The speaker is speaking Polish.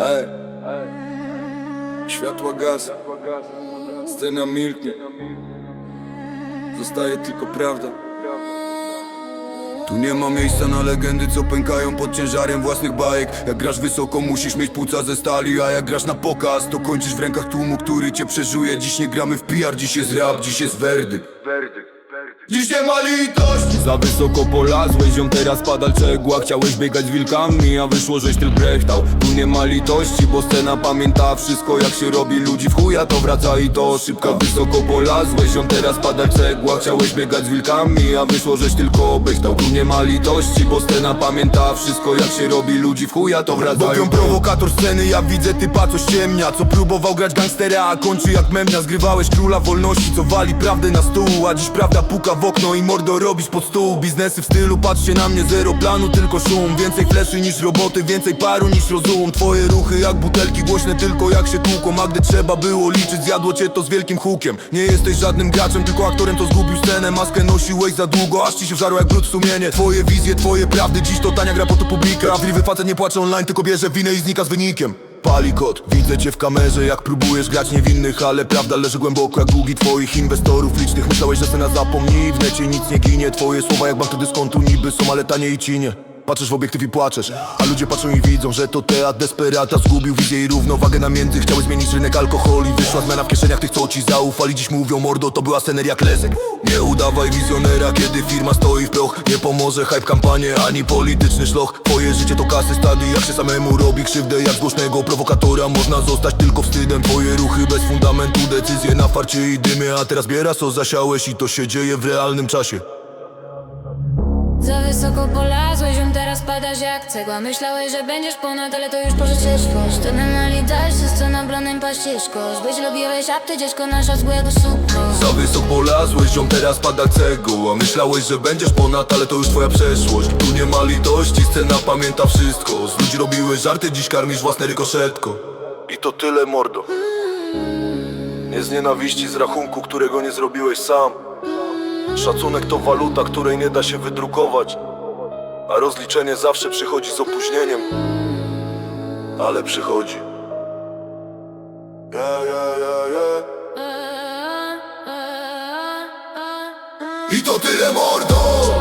Ej, światła gaz, scena milknie, zostaje tylko prawda. Tu nie ma miejsca na legendy, co pękają pod ciężarem własnych bajek. Jak grasz wysoko, musisz mieć płuca ze stali A jak grasz na pokaz, to kończysz w rękach tłumu, który cię przeżuje. Dziś nie gramy w PR, dziś jest rap, dziś jest werdykt Dziś nie ma litości Za wysoko polazłeś, ją teraz pada cegła. Chciałeś biegać z wilkami, a wyszło, żeś tylko brechtał Tu nie ma litości, bo scena pamięta wszystko Jak się robi ludzi w chuja, to wraca i to szybko. Wysoko polazłeś, ją teraz pada cegła. Chciałeś biegać z wilkami, a wyszło, żeś tylko obejrzał Tu nie ma litości, bo scena pamięta wszystko Jak się robi ludzi w chuja, to wraca Bobią prowokator sceny, ja widzę typa, co ściemnia. Co próbował grać gangstera, a kończy jak memnia. Zgrywałeś króla wolności, co wali prawdę na stół. A dziś prawda puka w okno i mordo robisz pod stół. Biznesy w stylu, patrzcie na mnie, zero planu, tylko szum. Więcej fleszy niż roboty, więcej paru niż rozum. Twoje ruchy jak butelki, głośne tylko jak się tłuką A gdy trzeba było liczyć, zjadło cię to z wielkim hukiem. Nie jesteś żadnym graczem, tylko aktorem to zgubił scenę. Maskę nosiłeś za długo, aż ci się wżarło jak brud sumienie. Twoje wizje, twoje prawdy, dziś to tania gra po to publikę. Prawdziwy facet nie płacze online, tylko bierze winę i znika z wynikiem Pali kot, widzę cię w kamerze jak próbujesz grać niewinnych Ale prawda leży głęboko jak długi twoich inwestorów licznych. Myślałeś, że scena zapomni, w necie nic nie ginie. Twoje słowa jak bank dyskontu niby są, ale tanie i cinie Patrzysz w obiektyw i płaczesz A ludzie patrzą i widzą, że to teatr desperata. Zgubił wizję i równowagę na między. Chciały zmienić rynek alkoholi. Wyszła zmiana w kieszeniach tych, co ci zaufali. Dziś mówią mordo, to była sceneria klesek Nie udawaj wizjonera, kiedy firma stoi w proch. Nie pomoże hype kampanie, ani polityczny szloch. Twoje życie to kasy stady, jak się samemu robi krzywdę Jak z głośnego prowokatora. Można zostać tylko wstydem. Twoje ruchy bez fundamentu, decyzje na farcie i dymie. A teraz biera co zasiałeś i to się dzieje w realnym czasie Za wysoko polazłeś, on teraz padasz jak cegła. Myślałeś, że będziesz ponad, ale to już pożyczyszkość To nemali dalsze, scena bronem paścieszko Zbyć lubiłeś apty, dziecko nasza złego suko Za wysoko polazłeś, ją teraz pada cegło A myślałeś, że będziesz ponad, ale to już twoja przeszłość. Tu nie ma litości, scena pamięta wszystko. Z ludzi robiłeś żarty, dziś karmisz własne rykoszetko. I to tyle mordo. Nie z nienawiści, z rachunku, którego nie zrobiłeś sam Szacunek to waluta, której nie da się wydrukować. A rozliczenie zawsze przychodzi z opóźnieniem. Ale przychodzi. Yeah, yeah, yeah, yeah. I to tyle mordo